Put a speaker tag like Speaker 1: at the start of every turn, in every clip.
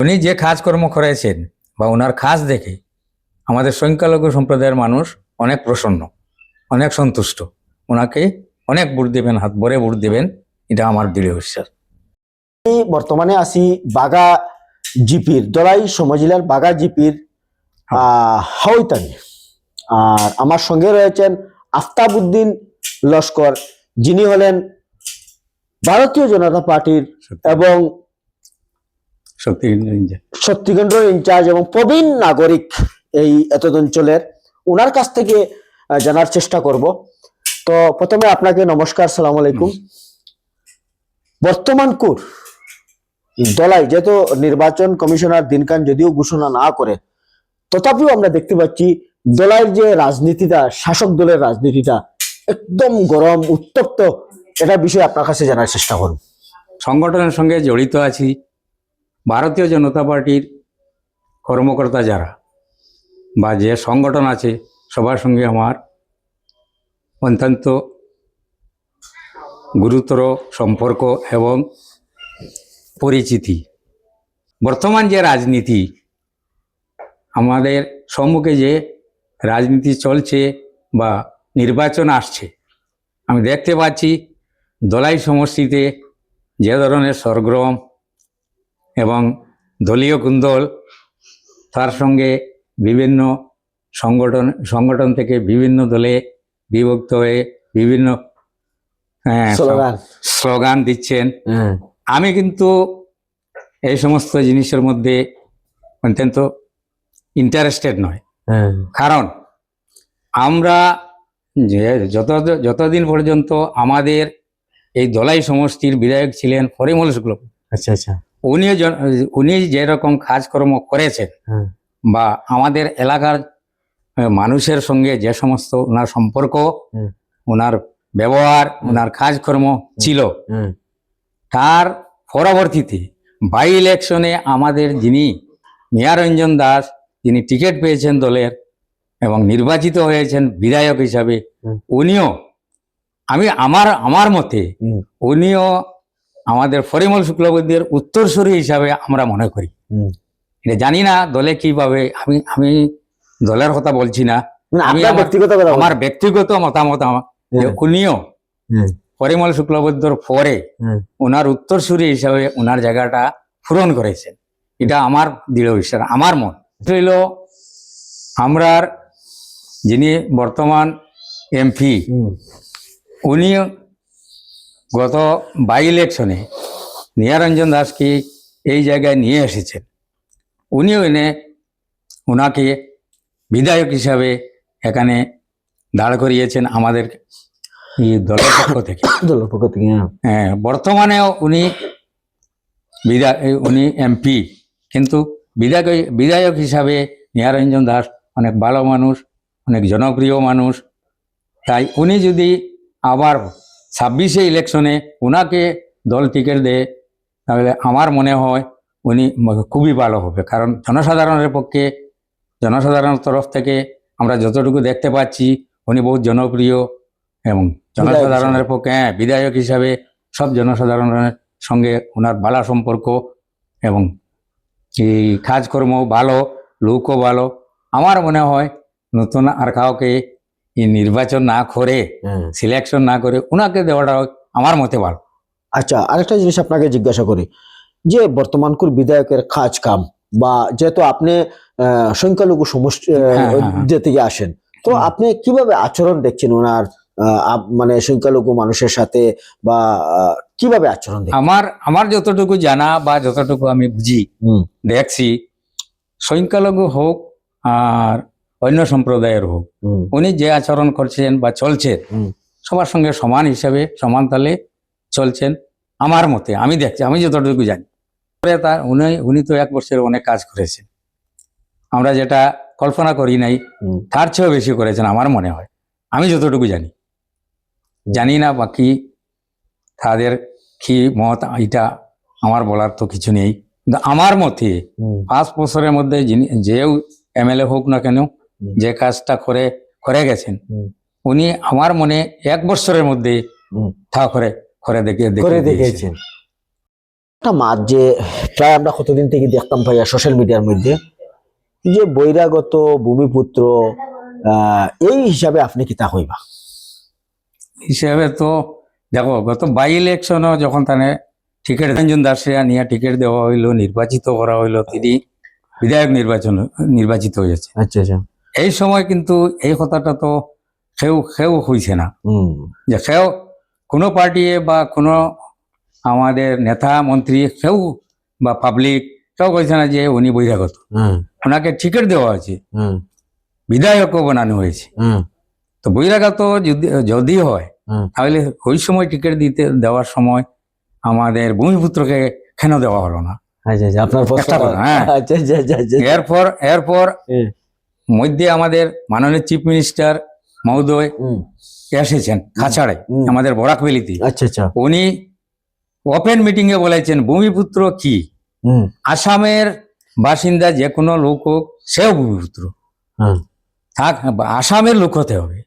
Speaker 1: উনি যে কাজকর্ম করেছেন বা ওনার কাজ দেখে আমাদের সংখ্যালঘু সম্প্রদায়ের মানুষ অনেক প্রসন্ন অনেক সন্তুষ্ট। ওনাকে অনেক ভোট দেবেন হাত ভরে ভোট দেবেন এটা আমার দৃঢ় বিশ্বাস।
Speaker 2: বর্তমানে আছি বাগা জিপির দলাই সমজিলার বাগা জিপির আহ, হাওইতানি আর আমার সঙ্গে রয়েছেন আফতাবউদ্দিন লস্কর যিনি হলেন ভারতীয় জনতা পার্টির এবং শক্তিকেন্দ্র ইনচার্জ। এবং প্রবীণ নাগরিক এই এতদ অঞ্চলের ওনার কাছ থেকে জানার চেষ্টা করব। তো প্রথমে আপনাকে নমস্কার সালাম আলাইকুম। বর্তমান কুর দলাই যেহেতু নির্বাচন কমিশনার দিনকান যদিও ঘোষণা না করে তথাপিও আমরা দেখতে পাচ্ছি দলাইয়ের যে রাজনীতিটা শাসক দলের রাজনীতিটা একদম গরম উত্তপ্ত এটা বিষয়ে আপনার কাছে জানার চেষ্টা করুন
Speaker 1: সংগঠনের সঙ্গে জড়িত আছি। ভারতীয় জনতা পার্টির কর্মকর্তা যারা বা যে সংগঠন আছে, সবার সঙ্গে আমার অত্যন্ত গুরুতর সম্পর্ক এবং পরিচিতি। বর্তমান যে রাজনীতি, আমাদের সম্মুখে যে রাজনীতি চলছে বা নির্বাচন আসছে, আমি দেখতে পাচ্ছি দলাই সমষ্টিতে যে ধরনের সরগরম এবং দলীয় কুন্দল তার সঙ্গে বিভিন্ন সংগঠন সংগঠন থেকে বিভিন্ন দলে বিভক্ত হয়ে বিভিন্ন হ্যাঁ,
Speaker 2: স্লোগান।
Speaker 1: দিচ্ছেন।
Speaker 2: হ্যাঁ।
Speaker 1: আমি কিন্তু এই সমস্ত জিনিসের মধ্যে অত্যন্ত ইন্টারেস্টেড নয়।
Speaker 2: হ্যাঁ।
Speaker 1: কারণ আমরা যে যত যতদিন পর্যন্ত আমাদের এই দলাই সমষ্টির বিধায়ক ছিলেন পরিমল শুক্ল
Speaker 2: আচ্ছা আচ্ছা।
Speaker 1: উনি উনি যেরকম কাজকর্ম করেছেন
Speaker 2: হ্যাঁ।
Speaker 1: বা আমাদের এলাকার মানুষের সঙ্গে যে সমস্ত ওনার সম্পর্ক ওনার ব্যবহার ওনার কাজকর্ম ছিল। তার পরবর্তীতে বাই ইলেকশনে আমাদের যিনি নিয়ারঞ্জন দাস যিনি টিকিট পেয়েছেন দলের এবং নির্বাচিত হয়েছেন বিধায়ক হিসাবে উনিও আমি আমার আমার মতে উনিও আমাদের ফরিমল শুক্লবৈদ্যের উত্তরসূরি হিসাবে আমরা মনে করি। এটা জানি না দলে কীভাবে আমি আমি দলের কথা বলছি না।
Speaker 2: মানে
Speaker 1: আমি আমার-
Speaker 2: ব্যক্তিগত
Speaker 1: আমার ব্যক্তিগত মতামত। উনিও পরিমল শুক্লবৈদ্যর পরে ওনার উত্তরসূরি হিসাবে ওনার জায়গাটা পূরণ করেছেন। এটা আমার দৃঢ় বিশ্বাস আমার মন। হইল আমরার যিনি বর্তমান এমপি উনি গত বাই ইলেকশনে নিয়ারঞ্জন দাসকে এই জায়গায় নিয়ে এসেছেন? উনিও এনে ওনাকে বিধায়ক হিসাবে এখানে দাঁড় করিয়েছেন আমাদের এই দলের পক্ষ থেকে।
Speaker 2: দলের পক্ষ থেকে হ্যাঁ।
Speaker 1: হ্যাঁ বর্তমানেও উনি বিধায়ক উনি এমপি কিন্তু বিধায়ক বিধায়ক হিসাবে নিহারঞ্জন দাস অনেক ভালো মানুষ অনেক জনপ্রিয় মানুষ। তাই উনি যদি আবার ছাব্বিশে ইলেকশনে ওনাকে দল টিকিট দেয় তাহলে আমার মনে হয় উনি খুবই ভালো হবে। কারণ জনসাধারণের পক্ষে জনসাধারণের তরফ থেকে আমরা যতটুকু দেখতে পাচ্ছি উনি বহুত জনপ্রিয় এবং জনসাধারণের পক্ষে হ্যাঁ বিধায়ক হিসাবে সব জনসাধারণের সঙ্গে ওনার ভালো সম্পর্ক এবং এই কাজকর্ম ভালো লোকও ভালো। আমার মনে হয় নতুন আর কাউকে নির্বাচন না করে। সিলেকশন না করে ওনাকে দেওয়াটা আমার মতে ভালো
Speaker 2: আচ্ছা আরেকটা জিনিস আপনাকে জিজ্ঞাসা করি যে বর্তমান বর্তমানকুর বিধায়কের কাজ কাম বা যেহেতু আপনি সংখ্যালঘু সমষ্টি
Speaker 1: হ্যাঁ, হ্যাঁ, হ্যাঁ।
Speaker 2: থেকে আসেন তো আপনি কীভাবে আচরণ দেখছেন ওনার মানে সংখ্যালঘু মানুষের সাথে বা কীভাবে আচরণ
Speaker 1: আমার আমার যতটুকু জানা বা যতটুকু আমি বুঝি দেখছি সংখ্যালঘু হোক আর অন্য সম্প্রদায়ের হোক উনি যে আচরণ করছেন বা চলছে
Speaker 2: হুম।
Speaker 1: সবার সঙ্গে সমান হিসাবে সমান তালে চলছেন আমার মতে আমি দেখছি আমি যতটুকু জানি। তার উনি উনি তো এক বছরের অনেক কাজ করেছেন। আমরা যেটা কল্পনা করি নাই তার চেয়েও বেশি করেছেন আমার মনে হয়। আমি যতটুকু জানি। জানি না বাকি তাদের কি মত এটা আমার বলার তো কিছু নেই। আমার মতে পাঁচ বছরের মধ্যে যিনি যেও এমএলএ হোক না কেন। যে কাজটা করে করে গেছেন। উনি আমার মনে এক বছরের মধ্যে। তা করে করে দেখে
Speaker 2: করে একটা মাছ যে প্রায় আমরা কতদিন থেকে দেখতাম ভাইয়া সোশ্যাল মিডিয়ার মধ্যে যে বৈরাগত ভূমিপুত্র আহ, এই হিসাবে আপনি কি তা হইবা?
Speaker 1: হিসেবে তো দেখো গত বাই ইলেকশনও যখন তানে টিকিট রঞ্জন দাসে নিয়ে টিকিট দেওয়া হইল নির্বাচিত করা হইল তিনি বিধায়ক নির্বাচন নির্বাচিত হয়েছে।
Speaker 2: আচ্ছা আচ্ছা।
Speaker 1: এই সময় কিন্তু এই কথাটা তো কেউ কেউ হয়েছে না। যে কেউ কোনো পার্টি বা কোনো আমাদের নেতা মন্ত্রী কেউ বা পাবলিক কেউ কইছে না যে উনি বহিরাগত। ওনাকে টিকিট দেওয়া হয়েছে।
Speaker 2: হম।
Speaker 1: বিধায়কও বানানো হয়েছে। তো বহিরাগত যদি যদি হয় তাহলে ওই সময় টিকিট দিতে দেওয়ার সময় আমাদের ভূমিপুত্রকে কেন দেওয়া হলো না?
Speaker 2: আচ্ছা আচ্ছা আপনার
Speaker 1: হ্যাঁ।
Speaker 2: আচ্ছা
Speaker 1: এরপর এরপর। মধ্যে আমাদের মাননীয় চিফ মিনিস্টার মহোদয় এসেছেন খাঁচাড়ে আমাদের বরাকবেলিতে।
Speaker 2: আচ্ছা আচ্ছা।
Speaker 1: উনি ওপেন মিটিং এ বলেছেন ভূমিপুত্র কি? আসামের বাসিন্দা যে কোনো লোক হোক সেও ভূমিপুত্র। থাক আসামের লোক হতে হবে।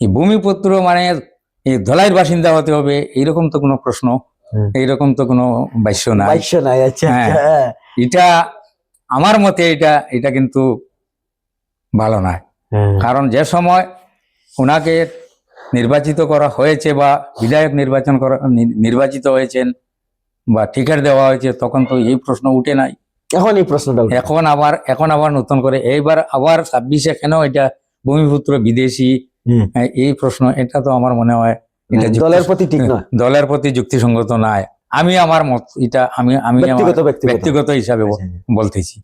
Speaker 1: এই ভূমিপুত্র মানে এই ধলাইয়ের বাসিন্দা হতে হবে এইরকম তো কোনো প্রশ্ন। এইরকম তো কোনো বাক্য নাই।
Speaker 2: বাইশশো নাই আচ্ছা
Speaker 1: হ্যাঁ।
Speaker 2: আচ্ছা হ্যাঁ।
Speaker 1: এটা আমার মতে এটা এটা কিন্তু ভালো নয়
Speaker 2: হ্যাঁ।
Speaker 1: কারণ যে সময় ওনাকে নির্বাচিত করা হয়েছে বা বিধায়ক নির্বাচন করা নির্বাচিত হয়েছেন বা টিকিট দেওয়া হয়েছে তখন তো এই প্রশ্ন উঠে নাই।
Speaker 2: এখন এই প্রশ্নটা
Speaker 1: এখন আবার এখন আবার নতুন করে এইবার আবার ছাব্বিশে কেন এটা ভূমিপুত্র বিদেশি হ্যাঁ, এই প্রশ্ন এটা তো আমার মনে হয় এটা
Speaker 2: দলের প্রতি ঠিক নয়।
Speaker 1: দলের প্রতি যুক্তিসঙ্গত নাই। আমি আমার মত এটা আমি আমি
Speaker 2: ব্যক্তিগত
Speaker 1: হিসাবে
Speaker 2: আচ্ছা,
Speaker 1: বলতেছি।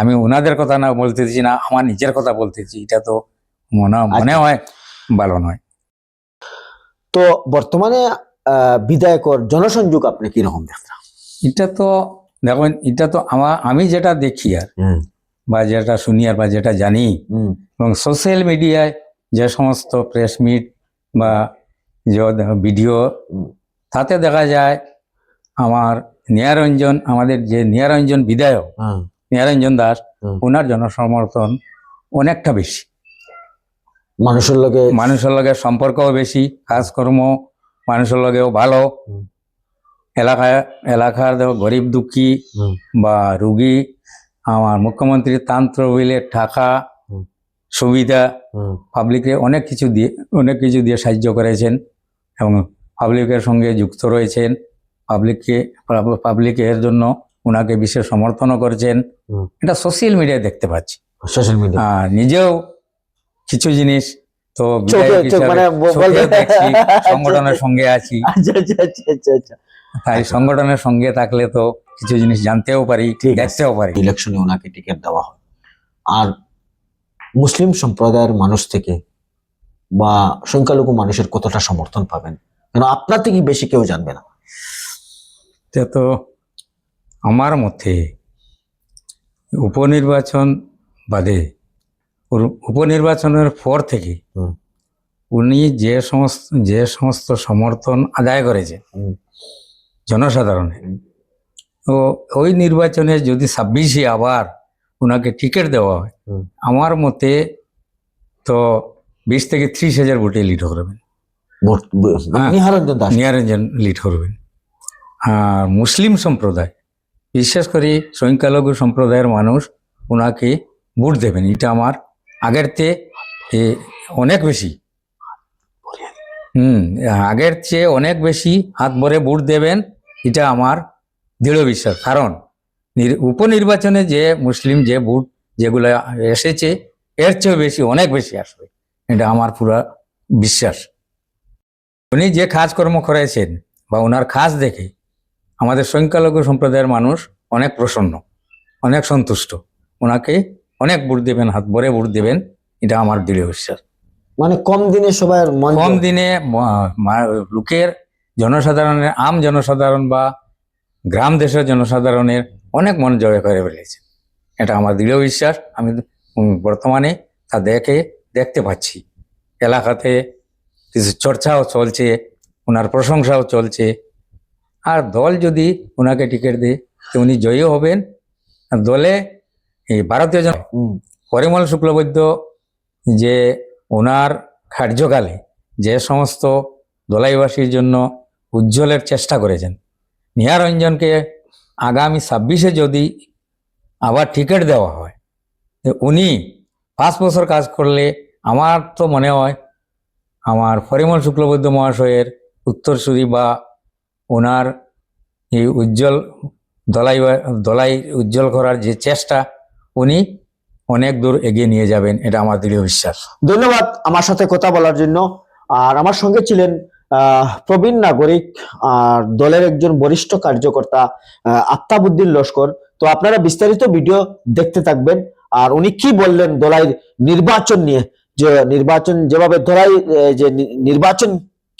Speaker 1: আমি ওনাদের কথা না বলতেছি না আমার নিজের কথা বলতেছি এটা তো মনে মনে হয় ভালো নয়।
Speaker 2: তো বর্তমানে বিধায়কর জনসংযোগ আপনি কি রকম দেখছেন?
Speaker 1: এটা তো দেখুন এটা তো আমার আমি যেটা দেখি আর বা যেটা শুনি আর বা যেটা জানি এবং সোশ্যাল মিডিয়ায় যে সমস্ত প্রেস মিট বা যে ভিডিও তাতে দেখা যায় আমার নিয়ারঞ্জন আমাদের যে নিয়ারঞ্জন বিধায়ক
Speaker 2: হুম,
Speaker 1: নিয়ারঞ্জন দাস। ওনার জনসমর্থন অনেকটা বেশি।
Speaker 2: মানুষের লগে
Speaker 1: মানুষের লগে সম্পর্কও বেশি কাজকর্ম মানুষের লগেও ভালো। এলাকায় এলাকার গরিব দুঃখী বা রুগী আমার মুখ্যমন্ত্রী তান্ত্র হইলে টাকা সুবিধা পাবলিকে অনেক কিছু দিয়ে অনেক কিছু দিয়ে সাহায্য করেছেন এবং পাবলিকের সঙ্গে যুক্ত রয়েছেন। পাবলিককে পাবলিকের জন্য ওনাকে বিশেষ সমর্থনও করছেন। এটা সোশ্যাল মিডিয়ায় দেখতে পাচ্ছি।
Speaker 2: Social media.
Speaker 1: নিজেও কিছু জিনিস তো
Speaker 2: মানে
Speaker 1: সংগঠনের সঙ্গে আছি।
Speaker 2: আচ্ছা আচ্ছা আচ্ছা আচ্ছা আচ্ছা।
Speaker 1: তাই সংগঠনের সঙ্গে থাকলে তো কিছু জিনিস জানতেও পারি। দেখতেও পারি।
Speaker 2: ইলেকশনে ওনাকে টিকিট দেওয়া হয়। আর মুসলিম সম্প্রদায়ের মানুষ থেকে বা সংখ্যালঘু মানুষের কতটা সমর্থন পাবেন? কেন আপনার থেকে বেশি কেউ জানবে না?
Speaker 1: তো আমার মতে উপনির্বাচন বাদে উপনির্বাচনের পর থেকে উনি যে সমস্ত যে সমস্ত সমর্থন আদায় করেছে। জনসাধারণের। তো ওই নির্বাচনে যদি ছাব্বিশে আবার ওনাকে টিকিট দেওয়া হয় আমার মতে তো বিশ থেকে ত্রিশ হাজার ভোটে লিড করবেন হ্যাঁ।
Speaker 2: নিহারঞ্জন
Speaker 1: লিড করবেন আর মুসলিম সম্প্রদায় বিশেষ করে সংখ্যালঘু সম্প্রদায়ের মানুষ ওনাকে ভোট দেবেন। এটা আমার আগের চেয়ে অনেক বেশি। হুম, আগের চেয়ে অনেক বেশি হাত ভরে ভোট দেবেন, এটা আমার দৃঢ় বিশ্বাস। কারণ, নির- উপনির্বাচনে যে মুসলিম যে ভোট যেগুলো এসেছে, এর চেয়েও বেশি, অনেক বেশি আসবে। এটা আমার পুরা বিশ্বাস। উনি যে কাজকর্ম করেছেন বা ওনার কাজ দেখে আমাদের সংখ্যালঘু সম্প্রদায়ের মানুষ অনেক প্রসন্ন অনেক সন্তুষ্ট। ওনাকে অনেক ভোট দেবেন হাত ভরে ভোট দেবেন। এটা আমার দৃঢ় বিশ্বাস।
Speaker 2: মানে কম দিনে সবার
Speaker 1: কম দিনে লোকের জনসাধারণের আম জনসাধারণ বা গ্রাম দেশের জনসাধারণের অনেক মন জয় করে ফেলেছে। এটা আমার দৃঢ় বিশ্বাস। আমি বর্তমানে তা দেখে দেখতে পাচ্ছি। এলাকাতে কিছু চর্চাও চলছে ওনার প্রশংসাও চলছে। আর দল যদি ওনাকে টিকিট দেয় তো উনি জয়ী হবেন। দলে এই ভারতীয় জন পরিমল শুক্লবৈদ্য যে ওনার কার্যকালে যে সমস্ত দলাইবাসীর জন্য উজ্জ্বলের চেষ্টা করেছেন নিহারঞ্জনকে আগামী ছাব্বিশে যদি আবার টিকিট দেওয়া হয় উনি পাঁচ বছর কাজ করলে আমার তো মনে হয় আমার পরিমল শুক্লবৈদ্য মহাশয়ের উত্তরসূরি বা ওনার এই উজ্জ্বল দলাই দলাই উজ্জ্বল করার যে চেষ্টা, উনি অনেক দূর এগিয়ে নিয়ে যাবেন, এটা আমার দৃঢ় বিশ্বাস।
Speaker 2: ধন্যবাদ আমার সাথে কথা বলার জন্য। আর আমার সঙ্গে ছিলেন প্রবীণ নাগরিক আর দলের একজন বরিষ্ঠ কার্যকর্তা আত্মাবুদ্দিন লস্কর। তো আপনারা বিস্তারিত ভিডিও দেখতে থাকবেন। আর উনি কি বললেন দলাইয়ের নির্বাচন নিয়ে? যে নির্বাচন, যেভাবে দলাই যে নির্বাচন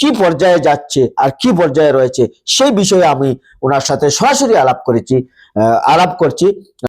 Speaker 2: কি পর্যায়ে যাচ্ছে আর কি পর্যায়ে রয়েছে, সেই বিষয়ে আমি ওনার সাথে সরাসরি আলাপ করেছি আলাপ করছি।